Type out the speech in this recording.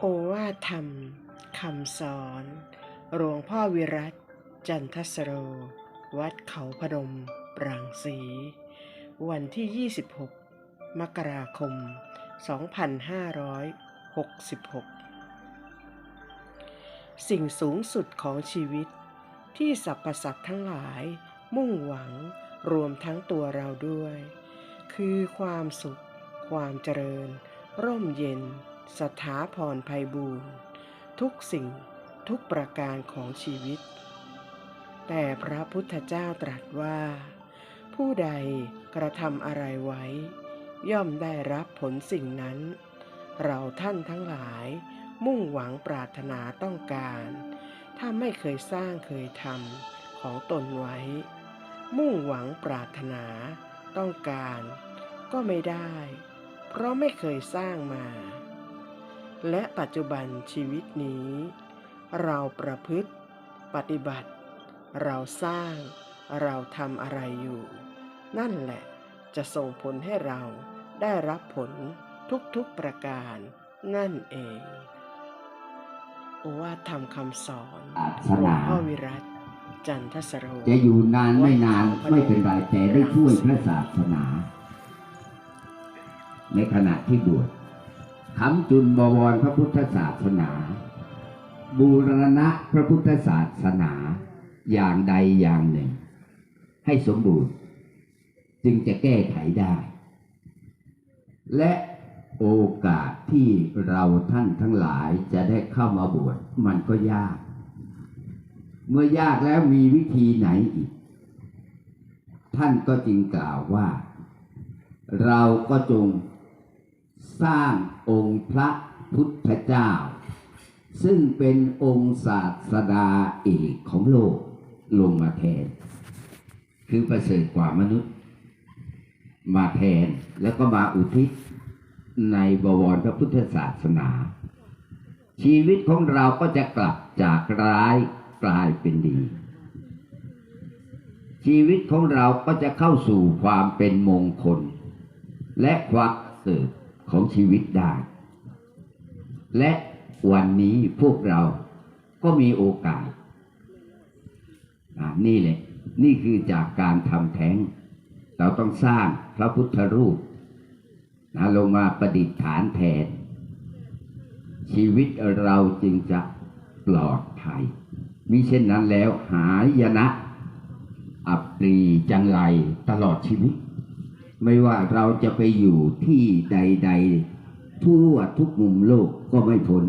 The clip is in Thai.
โอวาทธรรมคำสอน หลวงพ่อวิรัตจันทสโร วัดเขาพนมปรางศรีวันที่ 26 มกราคม 2566 สิ่งสูงสุดของชีวิต ที่สรรพสัตว์ทั้งหลาย มุ่งหวังรวมทั้งตัวเราด้วย คือความสุข ความเจริญ ร่มเย็น สถาพรภัยบูรณ์ทุกสิ่งทุกประการของชีวิต แต่พระพุทธเจ้าตรัสว่า ผู้ใดกระทำอะไรไว้ ย่อมได้รับผลสิ่งนั้น เราท่านทั้งหลายมุ่งหวังปรารถนาต้องการ ถ้าไม่เคยสร้างเคยทำของตนไว้ มุ่งหวังปรารถนาต้องการ ก็ไม่ได้ เพราะไม่เคยสร้างมา และปัจจุบันชีวิตนี้ เราประพฤติ ปฏิบัติ เราสร้าง เราทำอะไรอยู่ นั่นแหละจะส่งผลให้เราได้รับผลทุกๆประการนั่นเองโอวาทธรรมคำสอนศาสหลวนางพ่อวิรัตจันทสโรจะอยู่นานไม่นานไม่เป็นไรแต่ได้ช่วยพระศาสนา ในขณะที่บวช คำจุนบวรพระพุทธศาสนา บูรณะพระพุทธศาสนาอย่างใดอย่างหนึ่ง ให้สมบูรณ์ จึงจะแก้ไขได้ และโอกาสที่เราท่านทั้งหลายจะได้เข้ามาบวชมันก็ยาก เมื่อยากแล้วมีวิธีไหนอีก ท่านก็จึงกล่าวว่า เราก็จง สร้างองค์พระพุทธเจ้า ซึ่งเป็นองค์ศาสดาเอกของโลกลงมาแทน คือประเสริฐกว่ามนุษย์ มาแทนแล้วก็มาอุทิศในบวรพระพุทธศาสนา ชีวิตของเราก็จะกลับจากร้ายกลายเป็นดี ชีวิตของเราก็จะเข้าสู่ความเป็นมงคล และความเสริฐ ของชีวิตได้ และวันนี้พวกเราก็มีโอกาสนี่แหละ นี่คือจากการทำแท้ง เราต้องสร้างพระพุทธรูปนะลงมาประดิษฐานแทน ชีวิตเราจึงจะปลอดภัยมิเช่นนั้นแล้วหายนะ อับปรีจังไรตลอดชีวิต ไม่ว่าเราจะไปอยู่ที่ใด ๆ ทั่วทุกมุมโลกก็ไม่พ้น